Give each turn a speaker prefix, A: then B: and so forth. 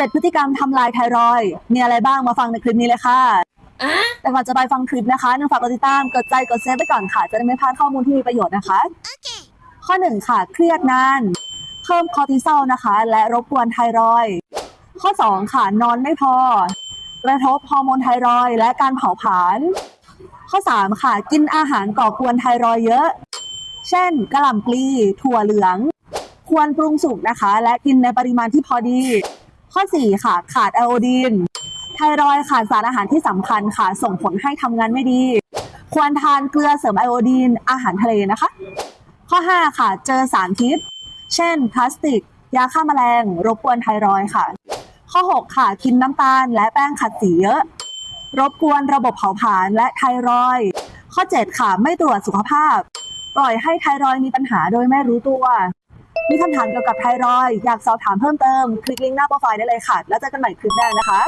A: เจ็ดพฤติกรรมทำลายไทรอยด์มีอะไรบ้างมาฟังในคลิปนี้เลยค่ะ
B: อะ
A: แต่ก่อนจะไปฟังคลิปนะคะนึงฝากกดติดตามกดใจกดเซฟไปก่อนค่ะ จะได้ไม่พลาดข้อมูลที่มีประโยชน์นะคะ ข้อหนึ่งค่ะ เครียดนานเพิ่มคอร์ติซอลนะคะ และรบกวนไทรอยด์ข้อสองค่ะ นอนไม่พอกระทบฮอร์โมนไทรอยด์และการเผาผลาญข้อสามค่ะ กินอาหารก่อกวนไทรอยด์เยอะ เช่นกระหล่ำปลีถั่วเหลือง ควรปรุงสุกนะคะ และกินในปริมาณที่พอดี ข้อ 4 ค่ะ ขาดไอโอดีนไทรอยด์ขาดสารอาหารที่สำคัญค่ะ ส่งผลให้ทำงานไม่ดี ควรทานเกลือเสริมไอโอดีน อาหารทะเลนะคะ ข้อ 5 ค่ะ เจอสารพิษ เช่น พลาสติก ยาฆ่าแมลง รบกวนไทรอยด์ค่ะ ข้อ 6 ค่ะ กินน้ำตาล และแป้งขัดสีเยอะ รบกวนระบบเผาผลาญและไทรอยด์ข้อ 7 ค่ะ ไม่ตรวจสุขภาพ ปล่อยให้ไทรอยด์มีปัญหาโดยไม่รู้ตัว มีคำถามเกี่ยวกับไทรอยด์อยากสอบถามเพิ่มเติม คลิกลิงก์หน้าโปรไฟล์ได้เลยค่ะ แล้วเจอกันใหม่คลิปหน้านะคะ